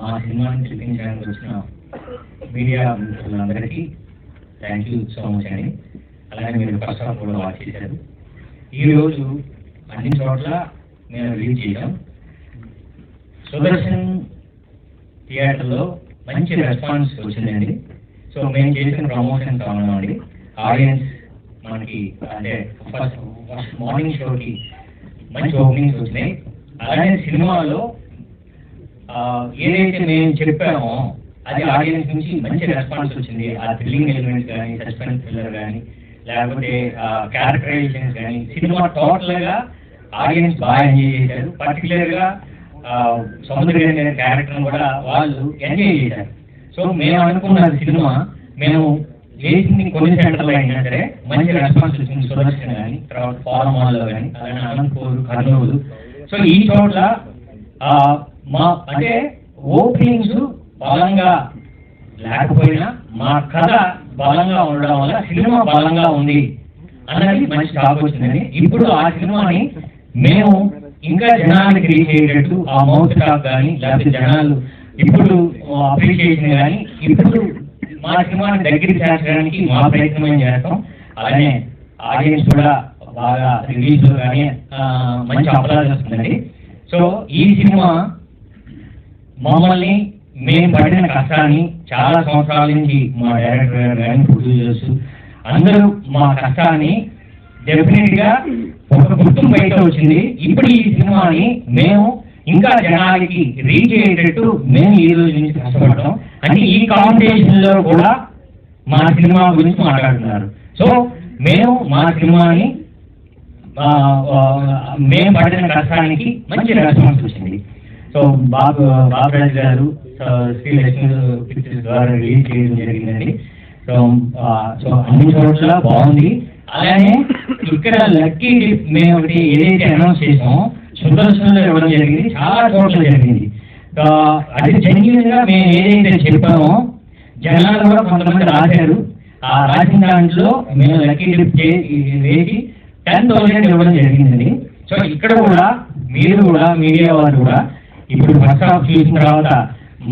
మా సినిమాని చూపించడానికి వచ్చిన మీడియా మిత్రులందరికీ థ్యాంక్ యూ సో మచ్ అండి. అలాగే మీరు ఫస్ట్ హాఫ్ కూడా వాచ్ చేశారు. ఈరోజు అన్ని చోట్ల మేము రిలీజ్ చేశాం. సుదర్శన్ థియేటర్లో మంచి రెస్పాన్స్ వచ్చిందండి. సో మేము చేసిన ప్రమోషన్ కావాలండి ఆడియన్స్ మనకి అంటే ఫస్ట్ ఫస్ట్ మార్నింగ్ షోకి మంచి ఓపెనింగ్స్ వచ్చినాయి. అలాగే సినిమాలో ఏదైతే మేము చెప్పామో అది ఆడియన్స్ నుంచి మంచి రెస్పాన్స్ వచ్చింది. ఆ థ్రిల్లింగ్ ఎలిమెంట్స్ కానీ సస్పెన్స్ థ్రిల్లర్ కానీ లేకపోతే క్యారెక్టరైజేషన్స్ కానీ సినిమా టోటల్గా ఆడియన్స్ బాగా ఎంజాయ్ చేశారు. పర్టికులర్గా సముద్ర అనే క్యారెక్టర్ కూడా వాళ్ళు ఎంజాయ్ చేశారు. సో మేము అనుకున్న సినిమా మేము వేసింది కొన్ని సెంటర్లో అయినా సరే మంచి రెస్పాన్స్ వచ్చింది. సుదర్శన్ కానీ తర్వాత పాలమాల్లో కానీ అలాగే అనంతపూర్ కర్నూలు సో ఈ చోట్ల మా అంటే ఓపెనింగ్స్ బలంగా లేకపోయినా మా కథ బలంగా ఉండడం వల్ల సినిమా బలంగా ఉంది అన్నది మంచి టాక్ వచ్చిందని ఇప్పుడు ఆ సినిమాని మేము ఇంకా జనానికి రీచ్ అయ్యేటట్టు ఆ మౌత్ టాక్ కానీ లేకపోతే జనాలు ఇప్పుడు అప్రిషియేషన్ కానీ ఇప్పుడు మా సినిమాని దగ్గర చేర్చడానికి మా ప్రయత్నం ఏం చేస్తాం? అలానే ఆడియన్స్ కూడా బాగా రిలీజ్ కానీ మంచి అవకాశం వస్తుందండి. సో ఈ సినిమా మమ్మల్ని మేము పడిన కష్టాన్ని చాలా సంవత్సరాల నుంచి మా డైరెక్టర్ గారు కానీ ప్రొడ్యూసర్స్ అందరూ మా కష్టాన్ని డెఫినెట్గా ఒక గుర్తింపు అయితే వచ్చింది. ఇప్పుడు ఈ సినిమాని మేము ఇంకా జనాలకి రీచ్ అయ్యేటట్టు మేము ఈ రోజు నుంచి కష్టపడతాం అంటే ఈ కాంపిటీషన్లో కూడా మా సినిమా గురించి మాట్లాడుతున్నారు. సో మేము మా సినిమాని మేము పడిన కష్టానికి మంచి రెస్పాన్స్ వచ్చింది. సో బాబు బాబురాజు గారు శ్రీ లక్ష్మీ పిక్చర్స్ ద్వారా రిలీజ్ చేయడం జరిగిందండి. సో సో అన్ని చోట్ల బాగుంది. అలానే ఇక్కడ లక్కీ డిప్ మేము ఒకటి ఏదైతే అనౌన్స్ చేసామో సుదర్శనంలో ఇవ్వడం జరిగింది. చాలా చోట్ల జరిగింది. అది జెన్యున్గా మేము ఏదైతే చెప్పామో జనాలు కూడా కొంతమంది రాశారు. ఆ రాసిన దాంట్లో మేము లక్కీ డిప్ వేసి టెన్ థౌసండ్ ఇవ్వడం జరిగిందండి. సో ఇక్కడ కూడా మీరు కూడా మీడియా వారు కూడా ఇప్పుడు ఫస్ట్ హాఫ్ చూసిన తర్వాత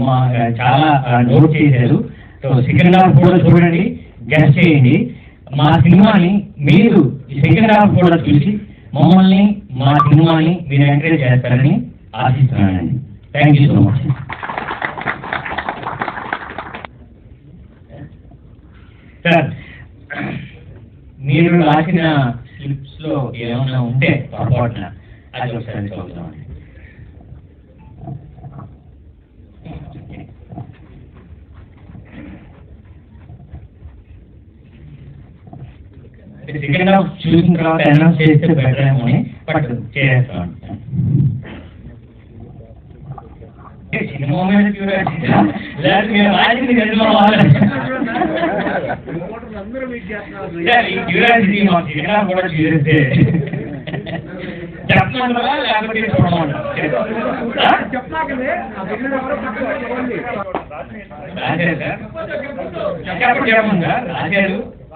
మా చాలా నోట్ చేశారు. సో సెకండ్ హాఫ్ కూడా చూడండి గెస్ట్ చేయండి. మా సినిమాని మీరు సెకండ్ హాఫ్ కూడా చూసి మమ్మల్ని మా సినిమాని మీరు ఎంకరేజ్ చేస్తారని ఆశిస్తున్నానండి. Thank you so much sir మీరు రాసిన స్లిప్స్లో ఏమైనా ఉంటే పొరపాటున అది ఒకసారి చూద్దామండి సెకండ్ హాఫ్ చూసిన తర్వాత అనౌన్స్ చేస్తే బెటర్ ఏమో అని బట్ చేస్తాం. చెప్పమంటారా లేకపోతే చూడమంటారా రాశారు.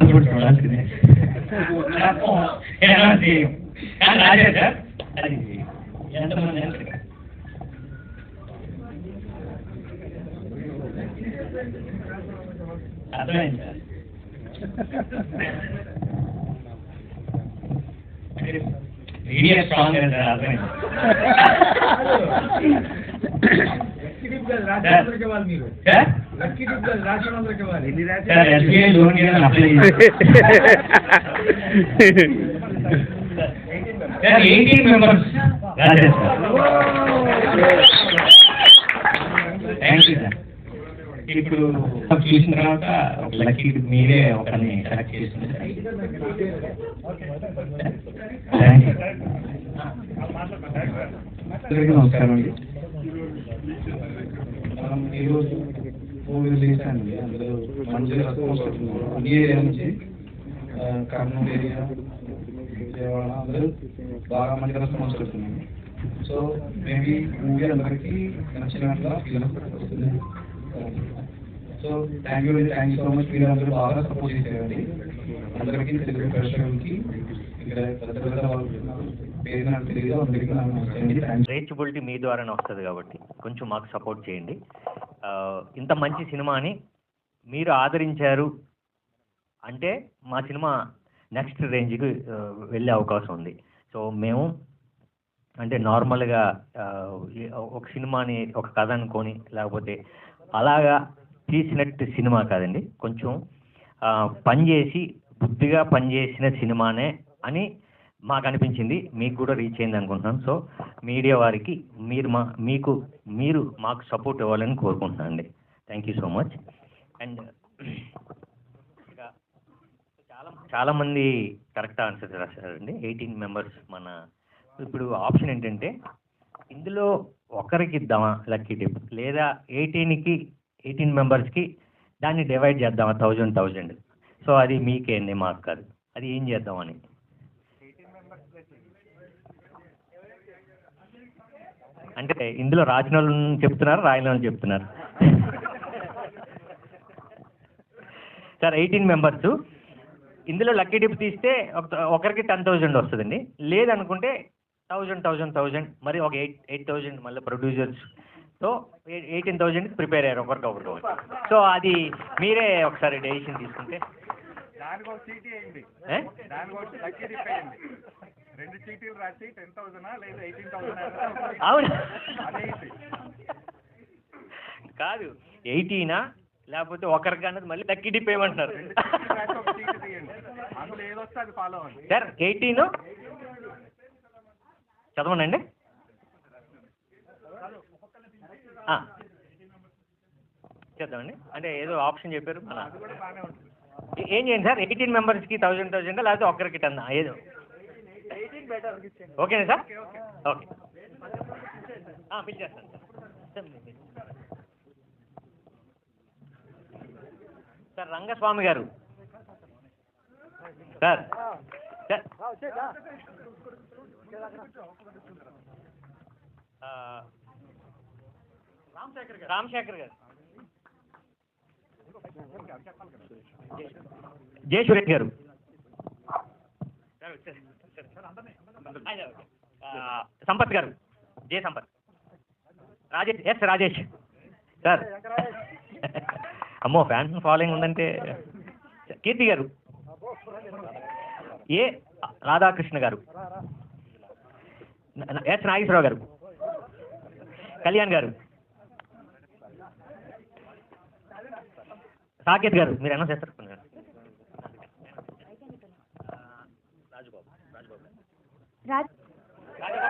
ఇప్పుడు చూడాల్సిందే. అబ్బో, ఎలా చేయం? కానీ రాజా సార్ అది ఎంతమంది ఎంత అర్థమైంది సార్ మీడియా స్ట్రాంగ్ సార్ అర్థమైంది sir eighteen members thank you sir ఇప్పుడు చూసిన తర్వాత ఒక లక్కీ మీరే ఒకరిని సెలెక్ట్ నమస్కారం అండి మనం ఈరోజు మూవీ రిలీజ్ అందులో మంచి రెస్పాన్స్ వస్తుంది అన్ని ఏరియా నుంచి? కర్నూలు ఏరియా విజయవాడ అందరూ బాగా మంచి రెస్పాన్స్ వస్తుంది సో మేబీ మూవీ అందరికీ నచ్చినట్లా ఫీల్ వస్తుంది. So thank you thank you so much మీరు అందరూ బాగా సపోర్ట్ చేసేయండి అందరికీ తెలుగు ప్రేక్షకులకి ఇక్కడ పెద్ద పెద్ద వాళ్ళు పేరు నాకు తెలియదు అందరికీ రీచబిలిటీ మీ ద్వారానే వస్తుంది కాబట్టి కొంచెం మాకు సపోర్ట్ చేయండి. ఇంత మంచి సినిమాని మీరు ఆదరించారు అంటే మా సినిమా నెక్స్ట్ రేంజ్కి వెళ్ళే అవకాశం ఉంది. సో మేము అంటే నార్మల్గా ఒక సినిమాని ఒక కథ అనుకొని లేకపోతే అలాగా తీసినట్టు సినిమా కాదండి. కొంచెం పనిచేసి బుద్ధిగా పనిచేసిన సినిమానే అని మాకు అనిపించింది మీకు కూడా రీచ్ అయింది అనుకుంటున్నాను. సో మీడియా వారికి మీరు మా మీకు మీరు మాకు సపోర్ట్ ఇవ్వాలని కోరుకుంటున్నాను అండి. Thank you so much and చాలా చాలామంది కరెక్ట్ ఆన్సర్ రాశారండి. ఎయిటీన్ మెంబర్స్ మన ఇప్పుడు ఆప్షన్ ఏంటంటే ఇందులో ఒకరికి ఇద్దామా లక్కీ టిప్ లేదా ఎయిటీన్కి ఎయిటీన్ మెంబర్స్కి దాన్ని డివైడ్ చేద్దామా థౌజండ్ థౌజండ్ సో అది మీకే అండి మాకు కాదు. అది ఏం చేద్దామని? అంటే ఇందులో రాసిన చెప్తున్నారు రాయని చెప్తున్నారు. Sir eighteen members. ఇందులో లక్కీ డిప్ తీస్తే ఒక- ఒకరికి టెన్ థౌజండ్ వస్తుందండి. లేదనుకుంటే థౌజండ్ థౌజండ్ థౌజండ్ మరి ఒక ఎయిట్ ఎయిట్ థౌజండ్ మళ్ళీ ప్రొడ్యూసర్స్ సో ఎయిటీన్ థౌజండ్కి ప్రిపేర్ అయ్యారు ఒకరికి ఒకరికి సో అది మీరే ఒకసారి డెసిషన్ తీసుకుంటే. రెండు చీటీలు రాసి టెన్ థౌసండ్ లేదా ఎయిటీన్ థౌసండ్ అవును? కాదు ఎయిటీనా లేకపోతే ఒకరికి అన్నది మళ్ళీ లక్కీ డిప్ ఏమంటున్నారు అందులో ఏదొస్తే అది ఫాలో అవ్వండి. సార్ ఎయిటీన్ చదవనండి. చేద్దామండి. అంటే ఏదో ఆప్షన్ చెప్పారు మన ఏం చేయండి సార్? ఎయిటీన్ మెంబర్స్కి థౌజండ్ థౌజండ్ లేకపోతే ఒక్కరికి టెన్ ఏదో. ఓకేనా sir? Okay పిలిచేస్తాను sir sir Rangaswamy garu. Sir. Ramasekhar garu. Jaya Suresh garu. Sampath garu. J Sampath. Rajesh S Rajesh. Sir. అమ్మో ఫ్యాన్స్ ఫాలోయింగ్ ఉందంటే. కీర్తి గారు. ఏ రాధాకృష్ణ గారు. ఎస్ నాగేశ్వరరావు గారు. కళ్యాణ్ గారు. సాకేత్ గారు మీరు అనౌన్స్ చేస్తారు కొంచెం. ఆ, రాజుబాబు రాజుబాబు రాజ్ గారు.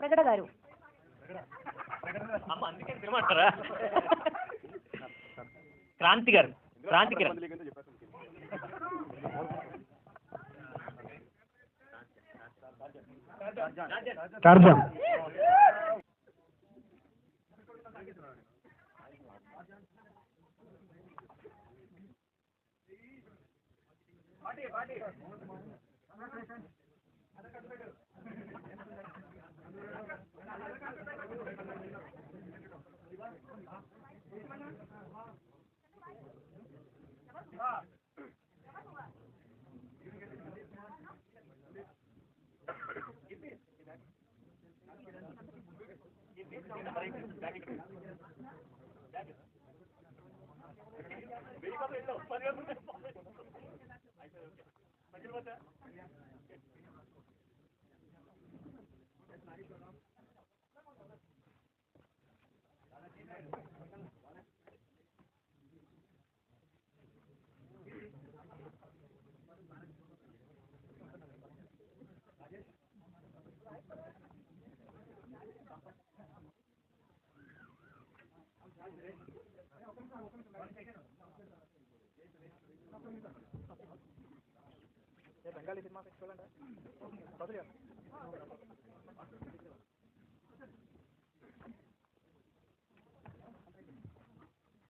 ప్రగడ గారు. అందుకే తిరమంటారా Kranthi garu Kranthi Kiran Tarzan Bengali cinema festival అంటే